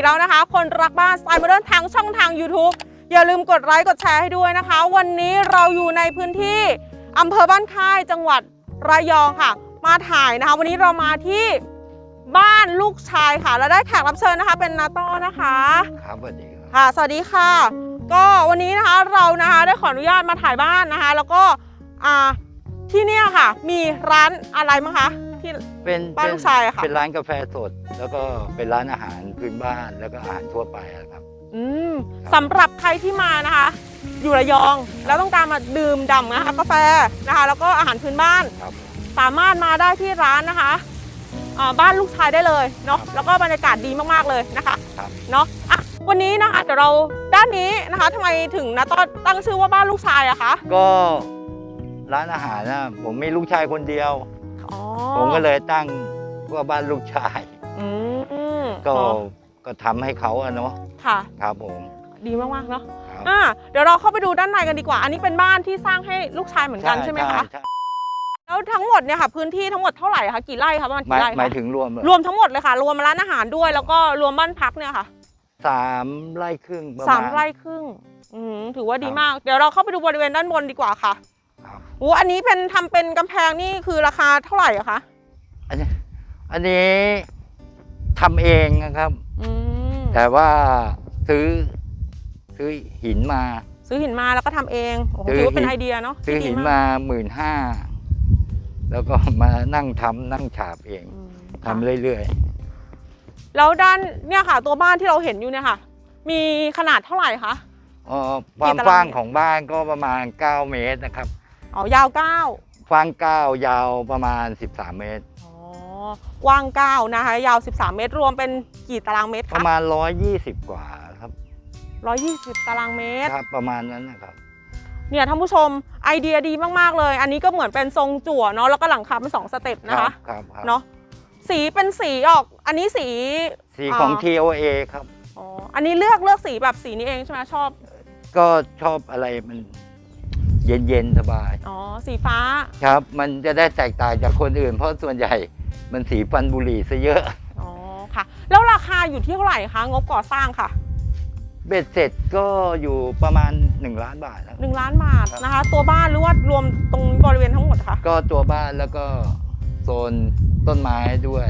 อยู่กับน้องเอกแล้วนะคะ คนรักบ้านสไตล์โมเดิร์นทางช่องทาง YouTube อย่าลืมกดไลค์กดแชร์ให้ด้วยนะคะ วันนี้เราอยู่ในพื้นที่อำเภอบ้านค่ายจังหวัดระยองค่ะ มาถ่ายนะคะ วันนี้เรามาที่บ้านลูกชายค่ะแล้วได้แขกรับเชิญนะคะ เป็นนาต้อนะคะครับสวัสดีครับค่ะ สวัสดีค่ะ ก็วันนี้นะคะเรานะคะได้ขออนุญาตมาถ่ายบ้านนะคะ แล้วก็อ่าที่เนี่ยค่ะ มีร้านอะไรมั้งคะ ที่เป็นบ้านลูกชายอะค่ะ เป็นร้านกาแฟสด แล้วก็เป็นร้านอาหารพื้นบ้านแล้วก็อาหารทั่วไปอะครับ อืมสำหรับใครที่มานะคะ อยู่ระยองแล้วต้องการมาดื่มด่ำนะคะกาแฟนะคะ แล้วก็อาหารพื้นบ้าน ครับ สามารถมาได้ที่ร้านนะคะอ่าบ้านลูกชายได้เลยเนาะ ครับ แล้วก็บรรยากาศดีมากๆเลยนะคะ ครับ เนาะอะวันนี้นะคะเดี๋ยวเราด้านนี้นะคะทำไมถึงนะต้นตั้งชื่อว่าบ้านลูกชายอะคะ ก็ร้านอาหารนะผมมีลูกชายคนเดียว อ๋อผมก็เลยตั้งว่าบ้านลูกชาย อืมก็เนาะก็ทำให้เขาอะเนาะค่ะ ครับผมดีมากๆเนาะครับอะเดี๋ยวเราเข้าไปดูด้านในกันดีกว่า อันนี้เป็นบ้านที่สร้างให้ลูกชายเหมือนกันใช่ไหมคะใช่แล้วทั้งหมดเนี่ยค่ะพื้นที่ทั้งหมดเท่าไหร่คะกี่ไร่คะประมาณหมายกี่ไร่หมายคะถึงรวมเหรอรวมทั้งหมดเลยค่ะ รวมร้านอาหารด้วย แล้วก็รวมบ้านพักเนี่ยค่ะ สามไร่ครึ่งประสามมาณไร่ครึ่ง อืมถือว่าดีครับ มาก เดี๋ยวเราเข้าไปดูบริเวณด้านบนดีกว่าค่ะครับ โอ้อันนี้เป็นทำเป็นกำแพงนี่คือราคาเท่าไหร่อะคะ อันนี้อันนี้ทำเองนะครับอืมแต่ว่าซื้อซื้อหินมา ซื้อหินมาแล้วก็ทำเองโอ้โหซื้อถือว่าเป็นหินไอเดียเนาะซื้อที่ดีหินกมาหมื่นห้าแล้วก็มานั่งทำนั่งฉาบเองอืมทำเรื่อยแล้วด้านเนี่ยค่ะ ตัวบ้านที่เราเห็นอยู่เนี่ยค่ะ มีขนาดเท่าไหร่คะๆเอ่อความกี่ตารางกว้างเมตรของบ้านก็ประมาณ 9 เมตรนะครับ อ๋อยาวเก้ากว้าง9ยาวประมาณ 13 เมตร อ๋อกว้างเก้านะคะ ยาว 13 เมตรรวมเป็นกี่ตารางเมตรปคะระมาณ 120 กว่าครับ120 ตารางเมตร ครับประมาณนั้นนะครับ เนี่ยท่านผู้ชมไอเดียดีมากๆเลย อันนี้ก็เหมือนเป็นทรงจั่วเนาะแล้วก็หลังคาเป็นสองสเต็ปนะคะครับครับเนาะสีเป็นสีออกอันนี้สีสีของอ่า TOA ครับ อ๋ออันนี้เลือกเลือกสีแบบสีนี้เองใช่ไหมชอบ ก็ชอบอะไรมัน เย็นๆสบาย อ๋อ สีฟ้า ครับ มันจะได้แตกต่างจากคนอื่น เพราะส่วนใหญ่มันสีฟันบุหรี่ซะเยอะ อ๋อ ค่ะ แล้วราคาอยู่ที่เท่าไหร่คะ งบก่อสร้างค่ะ เบ็ดเสร็จก็อยู่ประมาณ 1 ล้านบาทครับ1ล้านบาทนะคะ ตัวบ้านหรือว่ารวมตรงบริเวณทั้งหมดคะ ก็ตัวบ้านแล้วก็โซนต้นไม้ด้วย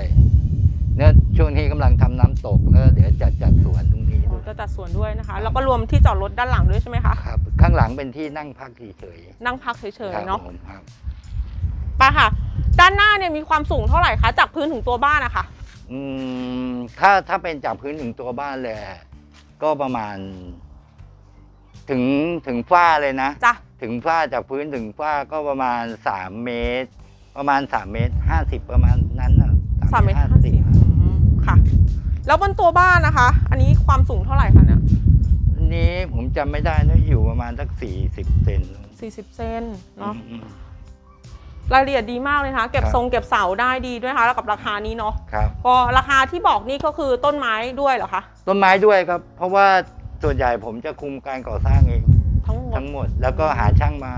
เนี่ยช่วงนี้กำลังทำน้ำตกแล้วเดี๋ยวจัดจัดสวนตรงนี้อ๋ด้อวยจะจัดสวนด้วยนะคะ แล้วก็รวมที่จอดรถด้านหลังด้วยใช่ไหมคะ ครับ ข้างหลังเป็นที่นั่งพักเฉยนั่งพักเฉๆยครัๆเนาะผมครับไปค่ะ ด้านหน้าเนี่ยมีความสูงเท่าไหร่คะ จากพื้นถึงตัวบ้านอะค่ะอืมถ้าถ้าเป็นจากพื้นถึงตัวบ้านเลยก็ประมาณ ถึงถึงฝ้าเลยนะ จ้ะถึงฝ้าจากพื้นถึงฝ้าก็ประมาณ 3 เมตร ประมาณ 3 เมตร 50 ประมาณนั้นนะสามเมตรห้าสิบ ค่ะ แล้วบนตัวบ้านนะคะ อันนี้ความสูงเท่าไหร่คะเนี่ยอันนี้ผมจำไม่ได้นะอยู่ประมาณสัก40เซนสี่สิบเซนเนาะอืม รายละเอียดดีมากเลยนะคะเก็บครับ ทรงเก็บเสาได้ดีด้วยนะคะแล้วกับราคานี้เนาะครับ ก็ราคาที่บอกนี่ก็คือต้นไม้ด้วยเหรอคะต้นไม้ด้วยครับ เพราะว่าส่วนใหญ่ผมจะคุมการก่อสร้างเองทั้งหมดทั้งหมด แล้วก็หาช่างมา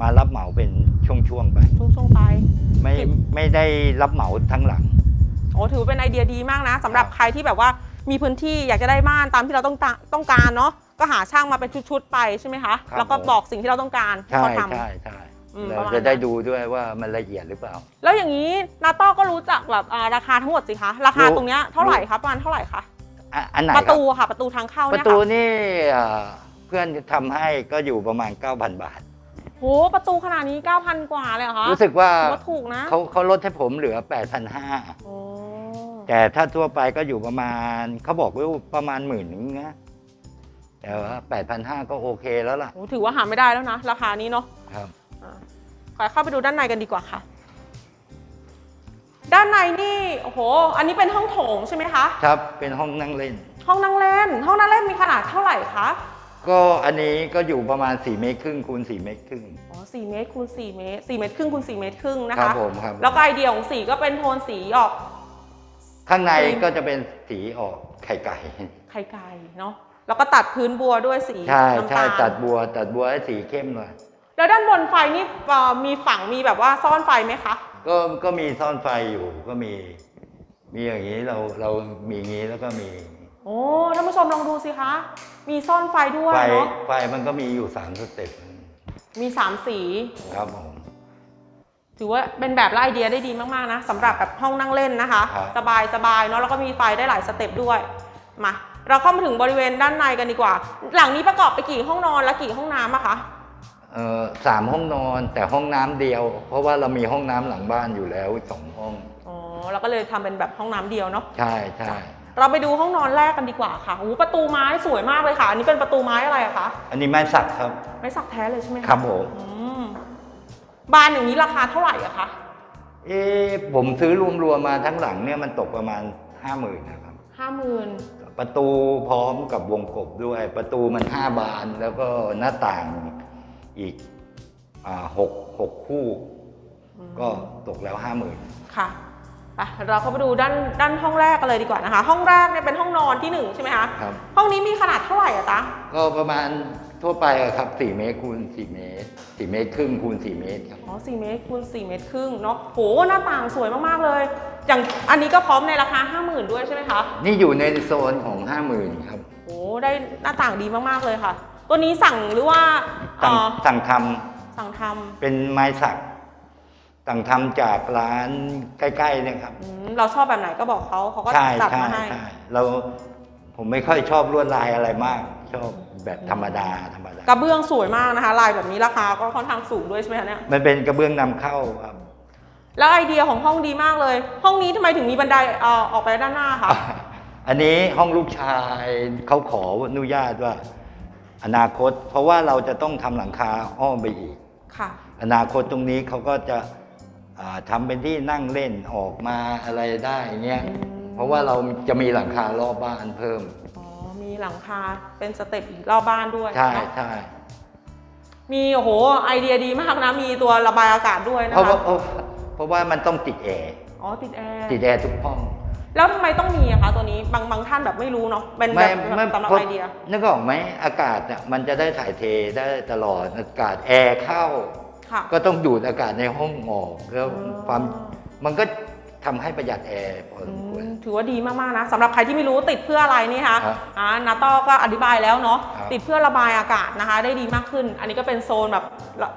มารับเหมาเป็นช่วงๆไป ช่วงช่วงๆไป ไม่ไม่ได้รับเหมาทั้งหลัง โอ้ถือเป็นไอเดียดีมากนะสำหรับครับใครที่แบบว่ามีพื้นที่อยากจะได้บ้านตามที่เราต้องตาต้องการเนาะก็หาช่างมาเป็นชุดๆไปใช่ไหมคะครับแล้วก็ผม บอกสิ่งที่เราต้องการใช่เขาทำ ใช่ใช่อืมเราประมาณจะได้นั้นดูด้วยว่ามันละเอียดหรือเปล่า แล้วอย่างนี้นาต้อก็รู้จักแบบอ่าราคาทั้งหมดสิคะราคารู้ ตรงเนี้ยเท่าไหร่รู้คะประมาณเท่าไหร่คะอะอันไหนปคระรับตูค่ะประตูทางเข้าปเนี่ยระตูค่ะนี่เอ่อเพื่อนทำให้ก็อยู่ประมาณ 9,000 บาท โหประตูขนาดนี้9,000กว่าเลยเหรอคะรู้สึกว่าถือว่าถูกนะเขาเขาลดให้ผมเหลือ 8,500 โอ้ แต่ถ้าทั่วไปก็อยู่ประมาณเขาบอกว่าประมาณหมื่นนึงนะแต่ว่า8,500ก็โอเคแล้วล่ะโหถือว่าหาไม่ได้แล้วนะ ราคานี้เนาะครับอ่าขอเข้าไปดูด้านในกันดีกว่าค่ะ ด้านในนี่โอ้โห อันนี้เป็นห้องโถงใช่ไหมคะ ครับเป็นห้องนั่งเล่น ห้องนั่งเล่น ห้องนั่งเล่นมีขนาดเท่าไหร่คะก็อันนี้ก็อยู่ประมาณ 4 เมตรครึ่งคูณ4เมตรครึ่งอ๋อ4เมตรคูณ4เมตร4เมตรครึ่งคูณ4เมตรครึ่งนะครัคะบผมครับแล้วก็ไอเดียของสีก็เป็นโทนสีออก ข้างในก็จะเป็นสีออกไข่ไก่ ไข่ไก่เนาะแล้วก็ตัดพื้นบัวด้วยสีใช่น้ำใช่ตาลตัดบัว ตัดบัวให้สีเข้มหน่อยแล้วด้านบนไฟนี่เอ่อมีฝังมีแบบว่าซ่อนไฟไหมคะ ก็ก็มีซ่อนไฟอยู่ก็มี มีอย่างนี้เราเรามีอย่างนี้แล้วก็มีโอ้ท่านผู้ชมลองดูสิคะ มีซ่อนไฟด้วยไฟเนาะไฟมันก็มีอยู่สามสเต็ปมีสามสีครับผม ถือว่าเป็นแบบและไอเดียได้ดีมากๆนะสำหรับแบบห้องนั่งเล่นนะคะ ครับ สบายสบายเนาะแล้วก็มีไฟได้หลายสเต็ปด้วยมาเราเข้ามาถึงบริเวณด้านในกันดีกว่า หลังนี้ประกอบไปกี่ห้องนอนและกี่ห้องน้ำอะคะเอ่อสามห้องนอนแต่ห้องน้ำเดียว เพราะว่าเรามีห้องน้ำหลังบ้านอยู่แล้วสองห้อง อ๋อเราก็เลยทำเป็นแบบห้องน้ำเดียวเนาะใช่ใช่เราไปดูห้องนอนแรกกันดีกว่าค่ะโอ้โหประตูไม้สวยมากเลยค่ะ อันนี้เป็นประตูไม้อะไรอะคะอันนี้ไม้สักครับ ไม้สักแท้เลยใช่ไหมะครับผม อืม บานอย่างนี้ราคาเท่าไหร่อะคะเอ๊ะผมซื้อรวมๆมาทั้งหลังเนี่ยมันตกประมาณห้าหมื่นนะครับ ห้าหมื่นประตูพร้อมกับวงกบด้วย ประตูมันห้าบานแล้วก็หน้าต่างอีกอ่าหกหกคู่ ก็ตกแล้วห้าหมื่นค่ะไปเราเข้าไปดูด้านด้านห้องแรกกันเลยดีกว่านะคะ ห้องแรกเนี่ยเป็นห้องนอนที่หนึ่งใช่ไหมคะครับ ห้องนี้มีขนาดเท่าไหร่อะจ๊ะก็ประมาณ ทั่วไปอะครับ 4 เมตรคูณ 4 เมตร 4 เมตรครึ่งคูณ 4 เมตรครับ อ๋อ4เมตรคูณ4เมตรครึ่งเนาะโหหน้าต่างสวยมากๆเลย อย่างอันนี้ก็พร้อมในราคา 50,000 ด้วยใช่ไหมคะนี่อยู่ในโซนของ 50,000ครับโหได้หน้าต่างดีมากๆเลยค่ะ ตัวนี้สั่งหรือว่าเอ่สั่งอสั่งทสั่งทำเป็นไม้สัก สั่งทำจากร้านใกล้ๆเนะครับำอืมเราชอบแบบไหนก็บอกเขาเขาก็ใช่จัดใช่มาให้ ใช่เราผมไม่ค่อยชอบลวดลายอะไรมาก ชอบแบบธรรมดาธรรมดากระเบื้องสวยมากนะคะ ลายแบบนี้ราคาก็ค่อนข้างสูงด้วยใช่ไหมคะเนี่ยมันเป็นกระเบื้องนำเข้าครับ แล้วไอเดียของห้องดีมากเลย ห้องนี้ทำไมถึงมีบันไดเอ่อออกไปด้านหน้าคะอันนี้ห้องลูกชายเขาขออนุญาตว่า อนาคต เพราะว่าเราจะต้องทำหลังคาอ้อมไปอีก ค่ะ อนาคตตรงนี้เขาก็จะอ่าทำเป็นที่นั่งเล่นออกมาอะไรได้เงี้ยอืม เพราะว่าเราจะมีหลังคารอบบ้านเพิ่มอ๋อมี หลังคาเป็นสเต็ปอีกรอบบ้านด้วยใช่เนอะใช่มีโอ้โหไอเดียดีมากนะมีตัวระบายอากาศด้วยนะเพราะว่าคะเพราะเพราะว่ามันต้องติดแอร์อ๋อติดแอร์ติดแอร์ทุกห้องแล้วทำไมต้องมีอะคะตัวนี้บางบางท่านแบบไม่รู้เนาะเป็นแบบสำหรับเพราะไอเดีย นึกออกไหมอากาศเนี่ยมันจะได้ถ่ายเทได้ตลอดอากาศแอร์เข้า ค่ะ ก็ต้องดูดอากาศในห้องออกแล้วอ๋อ ความมันก็ ทำให้ประหยัดแอร์พอสมควรอืมถือว่าดีมากๆนะสำหรับใครที่ไม่รู้ติดเพื่ออะไรนี่คะครับอ่านาต้อก็อธิบายแล้วเนาะครับ ติดเพื่อระบายอากาศนะคะ ได้ดีมากขึ้น อันนี้ก็เป็นโซนแบบ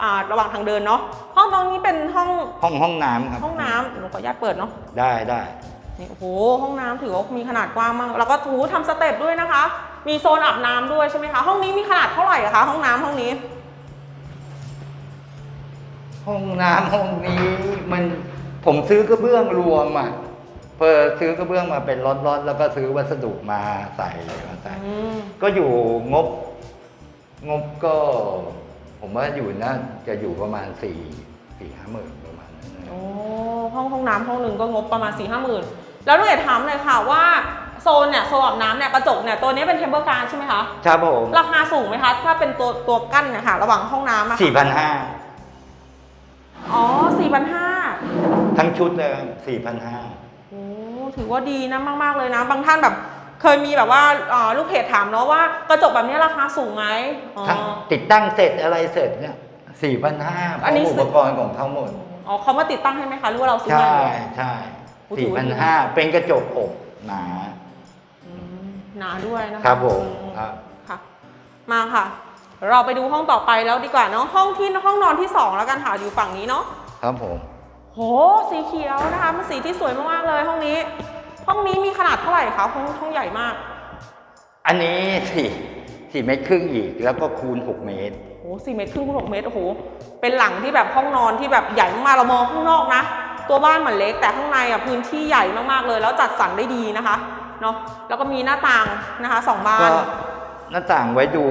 อ่าระหว่างทางเดินเนาะห้องตรงนี้เป็นห้องห้องห้องน้ำครับห้องน้ำหนูขออนุญาตเปิดเนาะได้ได้ นี่โอ้โหห้องน้ำถือว่ามีขนาดกว้างมากแล้วก็ถูทำสเต็ปด้วยนะคะ มีโซนอาบน้ำด้วยใช่ไหมคะห้องนี้มีขนาดเท่าไหร่อะคะห้องน้ำห้องนี้ ห้องน้ำห้องนี้มัน ผมซื้อกระเบื้องรวมอะเพื่อซื้อกระเบื้องมาเป็นล็อตๆแล้วก็ซื้อวัสดุมาใส่มาใส่ อืมก็อยู่งบ งบก็ ผมว่าอยู่น่าจะอยู่ประมาณสี่สี่ห้าหมื่นประมาณนั้นนะโอ้ห้องห้องน้ำห้องหนึ่งก็งบประมาณ4ี่ห้าหมื่นแล้วลูกเอ๋ถามเลยค่ะว่าโซนเนี่ยโซนอาบน้ำเนี่ยกระจกเนี่ยตัวนี้เป็นเทมเบอร์การใช่ไหมคะ ครับผมราคาสูงไหมคะ ถ้าเป็นตัวตัวกั้นเนะคะระหว่างห้องน้ำอะค่ะสี่พันห้า อ๋อสี่พันห้า ทั้งชุดเลยสี่พันห้าโอ้ถือว่าดีนะมาก ๆ เลยนะ บางท่านแบบเคยมีแบบว่าอ่าลูกเพจถามเนาะว่ากระจกแบบนี้ราคาสูงไหมอ๋อทั้งติดตั้งเสร็จอะไรเสร็จเนี่ยสี่พันห้าพอัร้อนนี้มอุปกรณ์ของเขาหมดอ๋อเขามาติดตั้งให้ไหมคะหรือว่าเราซื้อใช่มาเองใช่โอ้ถืสี่อว่าพันดีห้าเป็นกระจกอกหนาอืมหนาด้วยนะคะครับผมอืครับค่ะ มาค่ะ เราไปดูห้องต่อไปแล้วดีกว่าเนาะห้องที่ห้องนอนที่สองแล้วกันค่ะอยู่ฝั่งนี้เนาะครับผม โห สีเขียวนะคะมันสีที่สวยมากๆเลยห้องนี้ ห้องนี้มีขนาดเท่าไหร่คะห้องห้องใหญ่มาก อันนี้สี่สี่เมตรครึ่งอีกแล้วก็คูณหกเมตรโหสี่เมตรครึ่งคูณหกเมตรโอ้โหเป็นหลังที่แบบห้องนอนที่แบบใหญ่มากๆเรามองข้างนอกนะ ตัวบ้านเหมือนเล็กแต่ข้างในอะพื้นที่ใหญ่มากๆเลย แล้วจัดสรรได้ดีนะคะเนาะแล้วก็มีหน้าต่างนะคะสองบาก็นหน้าต่างไว้ดู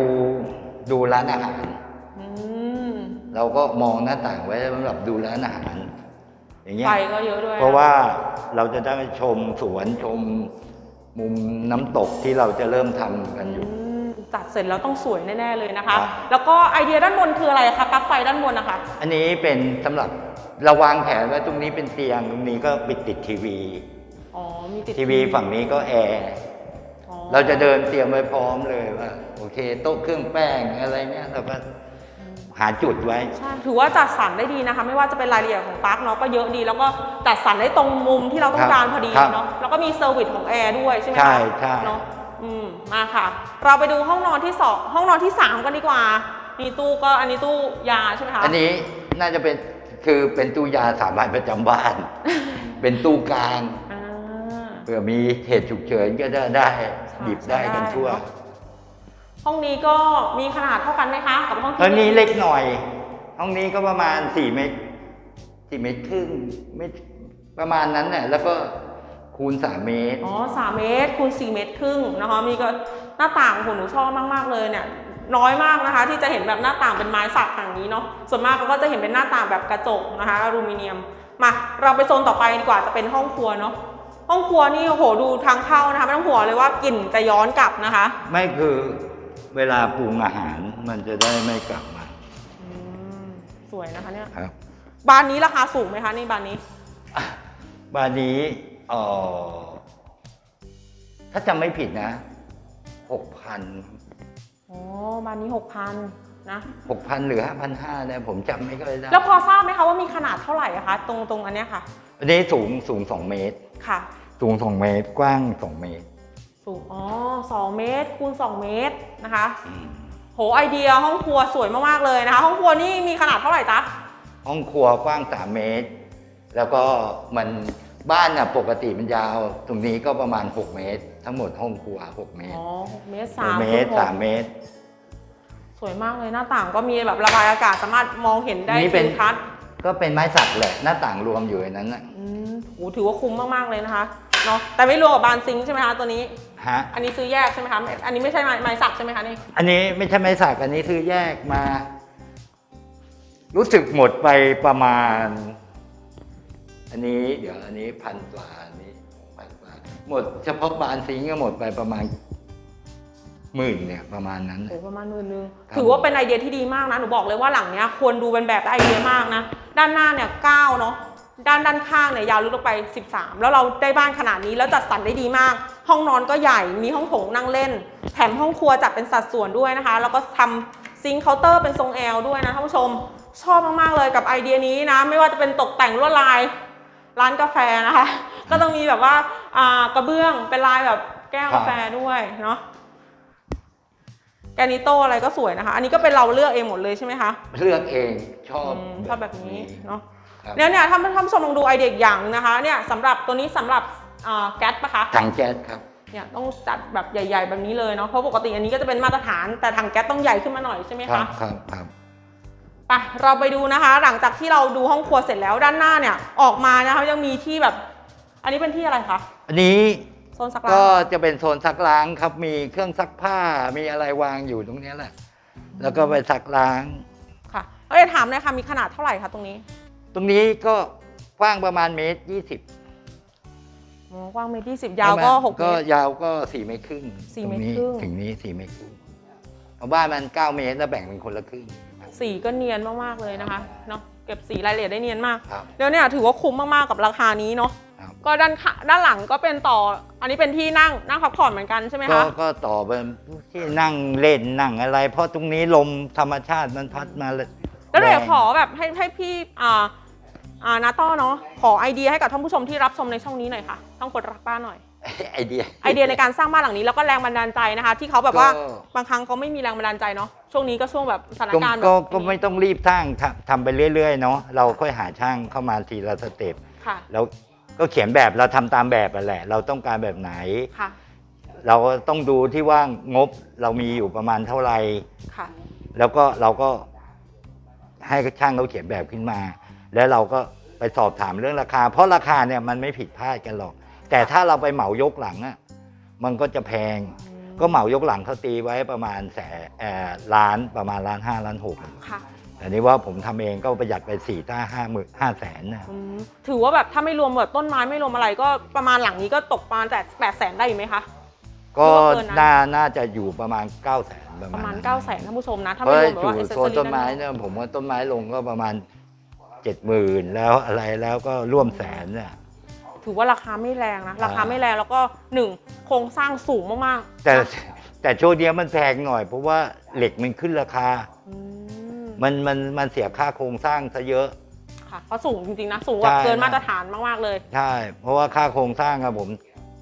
ดูร้านอาหาร อืม เราก็มองหน้าต่างไว้สำหรับดูร้านอาหาร อย่างเงี้ยไฟก็เยอะด้วย เพราะว่าเราจะได้ชมสวนชมมุมน้ำตกที่เราจะเริ่มทำกันอยู่ อืมจัดเสร็จแล้วต้องสวยแน่ๆเลยนะคะ ครับ แล้วก็ไอเดียด้านบนคืออะไรคะปลั๊กไฟด้านบนนะคะอันนี้เป็นสำหรับเราวางแผนไว้ตรงนี้เป็นเตียงตรงนี้ก็ปิดติดทีวี อ๋อมีติดทีวีฝั่งนี้ก็แอร์ อ๋อเราจะเดินเตรียมไว้พร้อมเลยว่าโอเค โต๊ะเครื่องแป้งอะไรเงี้ยเราก็หหาจุดไว้ ใช่ถือว่าจัดสรรได้ดีนะคะ ไม่ว่าจะเป็นรายละเอียดของปลั๊กเนาะก็เยอะดี แล้วก็จัดสรรได้ตรงมุมที่เราต้องการพอดีครับเนาะแล้วก็มีเซอร์วิสของแอร์ด้วยใช่ไหมคะใช่ใช่ เนาะอืมมาค่ะ เราไปดูห้องนอนที่สองห้องนอนที่สามกันดีกว่านี่ตู้ก็อันนี้ตู้ยาใช่ไหมคะอันนี้น่าจะเป็นคือเป็นตู้ยาสามัญประจำบ้าน เป็นตู้กลางอ่า เผื่อมีเหตุฉุกเฉินก็จะได้หยิบได้กันทั่วได้เนอะ ห้องนี้ก็มีขนาดเท่ากันไหมคะกับห้องที่ห้องนี้เล็กหน่อย ห้องนี้ก็ประมาณสี่เมตรสี่เมตรครึ่งไม่ประมาณนั้นแหละแล้วก็คูณสามเมตรอ๋อสามเมตรคูณสี่เมตรครึ่งนะคะมีก็หน้าต่างโอ้โหหนูชอบมากๆเลยเนี่ยน้อยมากนะคะ ที่จะเห็นแบบหน้าต่างเป็นไม้สักอย่างนี้เนาะส่วนมากเราก็จะเห็นเป็นหน้าต่างแบบกระจกนะคะอลูมิเนียมมาเราไปโซนต่อไปดีกว่าจะเป็นห้องครัวเนาะห้องครัวนี่โอ้โหดูทางเข้านะคะไม่ต้องห่วงเลยว่ากลิ่นจะย้อนกลับนะคะ ไม่คือ เวลาปรุงอาหารมันจะได้ไม่กลับมาอืมสวยนะคะเนี่ย ครับ บานนี้ราคาสูงไหมคะนี่บานนี้บ้านนี้เอ่อถ้าจำไม่ผิดนะหกพันอ๋อบานนี้หกพันนะ หกพันหรือห้าพันห้าเนี่ยผมจำไม่ค่อยได้แล้วพอทราบไหมคะว่ามีขนาดเท่าไหร่อะคะตรงตรงอันเนี้ยค่ะ อันนี้สูงสูงสองเมตร ค่ะ สูงสองเมตร กว้างสองเมตร สูงอ๋อสองเมตรคูณสองเมตรนะคะ โหไอเดียห้องครัวสวยมากๆเลยนะคะ ห้องครัวนี่มีขนาดเท่าไหร่จ๊ะห้องครัวกว้างสามเมตร แล้วก็มันบ้านน่ะปกติมันยาว ตรงนี้ก็ประมาณ 6 เมตร ทั้งหมดห้องครัว 6 เมตรอ๋อหกเมตรหสากมเมตรคูณหก สามเมตร สวยมากเลยหน้าต่างก็มีแบบระบายอากาศสามารถมองเห็นได้นี่เป็น ทิวทัศน์ก็เป็นไม้สักแหละหน้าต่างรวมอยู่ในนั้นน่ะอืมโหถือว่าคุ้มมากๆเลยนะคะเนาะแต่ไม่รวมกับบานซิงค์ใช่ไหมคะตัวนี้ ฮะ อันนี้ซื้อแยกใช่ไหมคะ อันนี้ไม่ใช่ไม้ไม้สักใช่ไหมคะนี่ อันนี้ไม่ใช่ไม้สักอันนี้คือแยกมา รู้สึกหมดไปประมาณ อันนี้เดี๋ยวอันนี้พันกว่าอันนี้พันกว่าหมดเฉพาะบานซิงก์ก็หมดไปประมาณหมื่นเนี่ยประมาณนั้นโหน่ะประมาณหมื่นนึงครับถือว่าเป็นไอเดียที่ดีมากนะ หนูบอกเลยว่าหลังเนี้ยควรดูเป็นแบบไอเดียมากนะ ด้านหน้าเนี่ย9เนาะ ด้านด้านข้างเนี่ยยาวลึกลงไป 13 แล้วเราได้บ้านขนาดนี้แล้วจัดสรรได้ดีมาก ห้องนอนก็ใหญ่มีห้องโถงนั่งเล่น แถมห้องครัวจัดเป็นสัดส่วนด้วยนะคะ แล้วก็ทำซิงค์เคาน์เตอร์เป็นทรงแอลด้วยนะท่านผู้ชมชอบมากๆเลยกับไอเดียนี้นะ ไม่ว่าจะเป็นตกแต่งลวดลายร้านกาแฟนะคะ ก็ต้องมีแบบว่าอ่ากระเบื้องเป็นลายแบบแก้วกาแฟด้วยเนาะแกรนิโตอะไรก็สวยนะคะ อันนี้ก็เป็นเราเลือกเองหมดเลยใช่ไหมคะ เลือกเองชอบมชอบแบบนี้เนาะครับ เนี่ยเนี่ยท่านท่านผู้ชมลองดูไอเดียอีกอย่างหนึงนะคะเนี่ยสำหรับตัวนี้สำหรับอ่าแก๊สปะคะถังแก๊สครับเนี่ยต้องจัดแบบใหญ่ ๆ แบบนี้เลยเนาะเพราะปกติอันนี้ก็จะเป็นมาตรฐานแต่ถังแก๊สต้องใหญ่ขึ้นมาหน่อยใช่ไหมครัคะบครับครับไปเราไปดูนะคะ หลังจากที่เราดูห้องครัวเสร็จแล้วด้านหน้าเนี่ยออกมานะคะยังมีที่แบบ อันนี้เป็นที่อะไรคะอันนี้โซนซักล้างก็จะเป็นโซนซักล้างครับมีเครื่องซักผ้ามีอะไรวางอยู่ตรงเนี้ยแหละ แล้วก็ไปซักล้างค่ะเอ้ยถามหน่อยค่ะมีขนาดเท่าไหร่คะตรงนี้ ตรงนี้ก็กว้างประมาณเมตรยี่สิบอ๋อกว้างเมตรยี่สิบยาวก็หกเมก็ตร ยาวก็สี่เมตรครึ่งสี่ตเมรตรนี้ครึ่ง ถึงนี้สี่เมตรครึ่งเอาบ้านมันเก้าเมตรแล้วแบ่งเป็นคนละครึ่งสีก็เนียนมากๆเลยนะคะเนาะเก็บสีรายละเอียดได้เนียนมาก ครับแล้วเนี่ยถือว่าคุ้มมากๆกับราคานี้เนาะครับก็ด้านข้าด้านหลังก็เป็นต่อ อันนี้เป็นที่นั่งนั่งพักผ่อนเหมือนกันใช่ไหมก็คะ ก็ต่อเป็นที่นั่งเล่นนั่งอะไร เพราะตรงนี้ลมธรรมชาติมันพัดมาเลยแล้วเดี๋ยวรงขอแบบให้ให้พี่อ่า อ่านาต้อเนาะขอไอเดียให้กับท่านผู้ชมที่รับชมในช่องนี้หน่อยค่ะ ต้องกดรักบ้านหน่อย ไอเดีย ไอเดียในการสร้างบ้านหลังนี้แล้วก็แรงบันดาลใจนะคะ ที่เขาแบบว่าก็ บางครั้งเขาไม่มีแรงบันดาลใจเนาะช่วงนี้ก็ช่วงแบบสถานก็การณ์แบบก็นี้ก็ไม่ต้องรีบสร้างทำทำไปเรื่อยๆเนาะเราค่อยหาช่างเข้ามาทีละสเต็ปค่ะแล้วก็เขียนแบบเราทำตามแบบนั่นแหละ เราต้องการแบบไหน ค่ะเราก็ต้องดูที่ว่างบเรามีอยู่ประมาณเท่าไหร่ ค่ะ แล้วก็เราก็ให้ช่างเขาเขียนแบบขึ้นมา แล้วเราก็ไปสอบถามเรื่องราคา เพราะราคาเนี่ยมันไม่ผิดพลาดกันหรอก แต่ถ้าเราไปเหมายกหลังอะมันก็จะแพง ก็เหมายกหลังเขาตีไว้ประมาณแสนเอ่อล้านประมาณล้านห้าล้านหกค่ะแต่นี้ว่าผมทำเองก็ประหยัดไปสี่ถ้าห้าหมื่นห้าแสนนะอืมถือว่าแบบถ้าไม่รวมแบบต้นไม้ไม่รวมอะไรก็ประมาณหลังนี้ก็ตกประมาณแต่แปดแสนได้อยู่ไหมคะ ก็หรือว่าเกินนะน่าน่าจะอยู่ประมาณ9ก้าแสนประประมาณมาณนั้น9ก้าแสนท่านผู้ชมนะถ้าเพไม่ราะรวมแบบอยู่ว่าเอเซโซอนรี่ต้นไม้เนี่ยผมว่าต้นไม้ลงก็ประมาณ เจ็ดหมื่นแล้วอะไรแล้วก็ร่วมแสนน่ะ ถือว่าราคาไม่แรงนะ ราคาไม่แรงแล้วก็หนึ่งโครงสร้างสูงมากๆแต่นะแต่ช่วงเนี้ยมันแพงหน่อย เพราะว่าเหล็กมันขึ้นราคา อืมมันมันมันเสียค่าโครงสร้างซะเยอะ ค่ะเพราะสูงจริงๆนะ สูงกว่าใช่ เกินมาตรฐานมากๆเลยใช่ เพราะว่าค่าโครงสร้างอะผม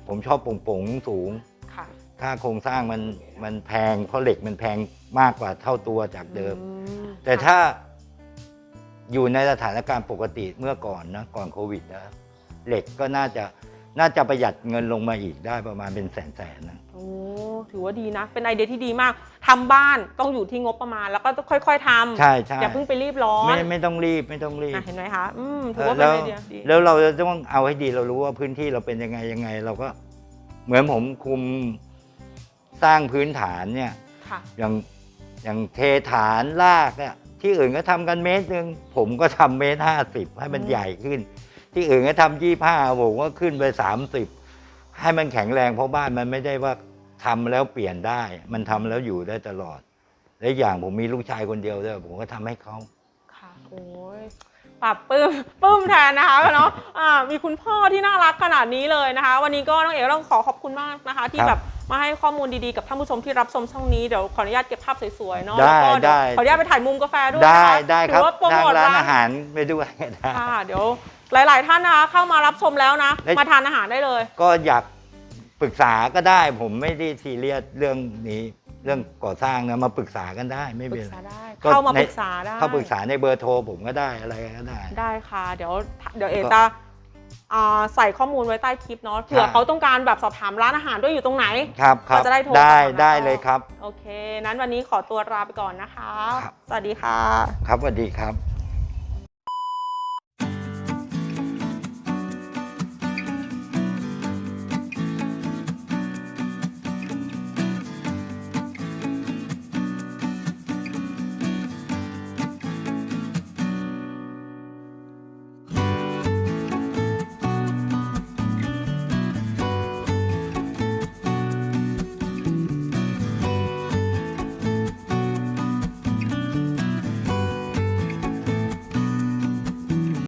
ผมชอบโป่งๆสูง ค่ะค่าโครงสร้างมันมันแพงเพราะเหล็กมันแพงมากกว่าเท่าตัวจากเดิม อืมแต่ค่ะถ้า อยู่ในสถานการณ์ปกติเมื่อก่อนนะก่อนโควิดนะเหล็กก็น่าจะน่าจะประหยัดเงินลงมาอีกได้ประมาณเป็นแสนแสนๆนะโอ้ถือว่าดีนะ เป็นไอเดียที่ดีมากทำบ้านต้องอยู่ที่งบประมาณ แล้วก็ต้องค่อย ๆทำใช่ใช่อย่าเพิ่งไปรีบร้อนไม่ไม่ต้องรีบไม่ต้องรีบอะเห็นไหมคะอืมถือว่าเป็นแล้วไอเดียดีแล้วเราจะต้องเอาให้ดีเรารู้ว่าพื้นที่เราเป็นยังไงยังไง เราก็เหมือนผมคุมสร้างพื้นฐานเนี่ยค่ะอย่างอย่างเทฐานลากเนี่ย ที่อื่นก็ทำกันเมตรหนึ่งผมก็ทำเมตรห้าสิบให้มันอืมใหญ่ขึ้น ที่อื่นก็ทำยี่ห้าผมก็ขึ้นไปสามสิบให้มันแข็งแรงเพราะบ้านมันไม่ได้ว่าทำแล้วเปลี่ยนได้ มันทำแล้วอยู่ได้ตลอด และอีกอย่างผมมีลูกชายคนเดียวด้วยผมก็ทำให้เขาค่ะโอ้ย ปรับปลื้มปลื้มแทนนะคะเนาะอ่ามีคุณพ่อที่น่ารักขนาดนี้เลยนะคะ วันนี้ก็น้องเอ๋ต้องขอขอบคุณมากนะคะ ที่ครับแบบมาให้ข้อมูลดีๆกับท่านผู้ชมที่รับชมช่องนี้เดี๋ยวขออนุญาตเก็บภาพสวยๆเนาะได้แล้วก็เยวได้ขออนุญาตไปถ่ายมุมกาแฟด้วยได้นะคะได้ครับถือว่าโปรทางโมทร้านร้านอาหารไปด้วยได้ค่ะเดี๋ยวหลาย ๆ ท่านนะคะเข้ามารับชมแล้วนะและมาทานอาหารได้เลย ก็อยากปรึกษาก็ได้ผมไม่ได้ซีเรียสเรื่องนี้ เรื่องก่อสร้างนะมาปรึกษากันได้ไม่ปรึเป็นกไร ษาได้ก็เข้ามาใน ปรึกษาได้ เข้าปรึกษาในเบอร์โทรผมก็ได้อะไรก็ได้ ได้ค่ะ เดี๋ยวเดี๋ยวเอก็จะอ่าใส่ข้อมูลไว้ใต้คลิปเนาะเผื่อครับเขาต้องการแบบสอบถามร้านอาหารด้วยอยู่ตรงไหน ครับครับก็จะได้โทรได้สอบถามได้แล้วก็ เลยครับ โอเค นั้นวันนี้ขอตัวลาไปก่อนนะคะ ครับ สวัสดีค่ะ ครับสวัสดีครับ